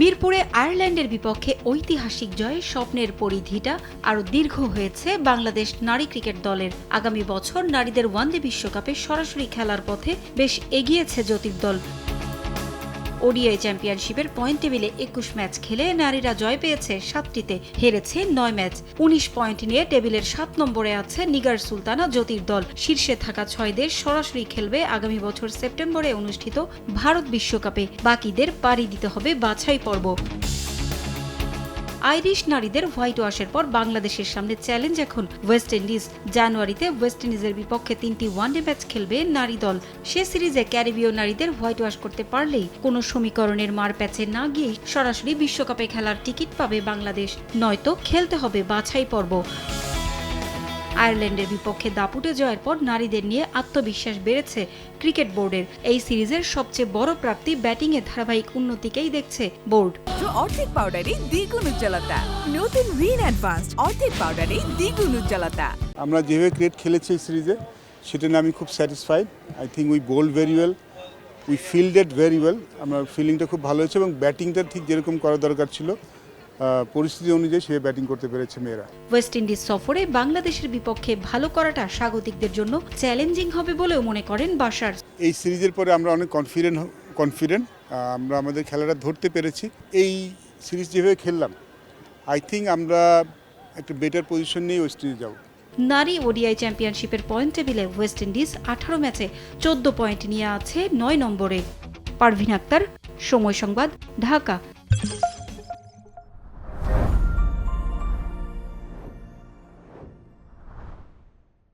মিরপুরে আয়ারল্যান্ডের বিপক্ষে ঐতিহাসিক জয়ে স্বপ্নের পরিধিটা আরও দীর্ঘ হয়েছে। বাংলাদেশ নারী ক্রিকেট দলের আগামী বছর নারীদের ওয়ানডে বিশ্বকাপে সরাসরি খেলার পথে বেশ এগিয়েছে জ্যোতির দল ওডিআই চ্যাম্পিয়নশিপের পয়েন্ট টেবিলে একুশ ম্যাচ খেলে নারীরা জয় পেয়েছে সাতটিতে, হেরেছে নয় ম্যাচ। উনিশ পয়েন্ট নিয়ে টেবিলের সাত নম্বরে আছে নিগার সুলতানা জ্যোতির দল। শীর্ষে থাকা ছয় দেশ সরাসরি খেলবে আগামী বছর সেপ্টেম্বরে অনুষ্ঠিত ভারত বিশ্বকাপে। বাকিদের পাড়ি দিতে হবে বাছাই পর্ব আইরিশ নারীদের হোয়াইট ওয়াশের পর বাংলাদেশের সামনে চ্যালেঞ্জ এখন ওয়েস্ট ইন্ডিজ। জানুয়ারিতে ওয়েস্ট ইন্ডিজের বিপক্ষে তিনটি ওয়ানডে ম্যাচ খেলবে নারী দল। সে সিরিজে ক্যারিবীয় নারীদের হোয়াইট ওয়াশ করতে পারলেই কোনো সমীকরণের মার প্যাচে না গিয়েই সরাসরি বিশ্বকাপে খেলার টিকিট পাবে বাংলাদেশ। নয়তো খেলতে হবে বাছাই পর্ব আয়ারল্যান্ডের বিপক্ষে দাপুটে জয়ের পর নারীদের নিয়ে আত্মবিশ্বাস বেড়েছে ক্রিকেট বোর্ডের। এই সিরিজের সবচেয়ে বড় প্রাপ্তি ব্যাটিংয়ে ধারাবাহিক উন্নতিকেই দেখছে বোর্ড। অর্ধেক পাউডারে দ্বিগুণ উজ্জ্বলতা। নতুন রিন অ্যাডভান্সড অর্ধেক পাউডারে দ্বিগুণ উজ্জ্বলতা। আমরা যেভাবে ক্রিকেট খেলেছি এই সিরিজে সেটা নিয়ে আমি খুব satisfied I think we bowled very well we fielded very well আমার ফিল্ডিংটা খুব ভালো হয়েছে এবং ব্যাটিংটা ঠিক যেরকম করা দরকার ছিল। পরিস্থিতি অনুযায়ী সে ব্যাটিং করতে পেরেছে মেয়েরা। ওয়েস্ট ইন্ডিজ সফরে বাংলাদেশের বিপক্ষে ভালো করাটা স্বাগতিকদের জন্য চ্যালেঞ্জিং হবে বলেও মনে করেন বাসার এই সিরিজের পরে আমরা অনেক কনফিডেন্ট কনফিডেন্ট আমরা আমাদের খেলাটা ধরতে পেরেছি। এই সিরিজ যেভাবে খেললাম আই থিঙ্ক আমরা একটা বেটার পজিশন নিয়ে ওয়েস্ট ইন্ডিজ যাব। নারী ওডিআই চ্যাম্পিয়নশিপের পয়েন্ট টেবিলে ওয়েস্ট ইন্ডিজ আঠারো ম্যাচে চোদ্দ পয়েন্ট নিয়ে আছে নয় নম্বরে। পারভিন আক্তার সময় সংবাদ ঢাকা।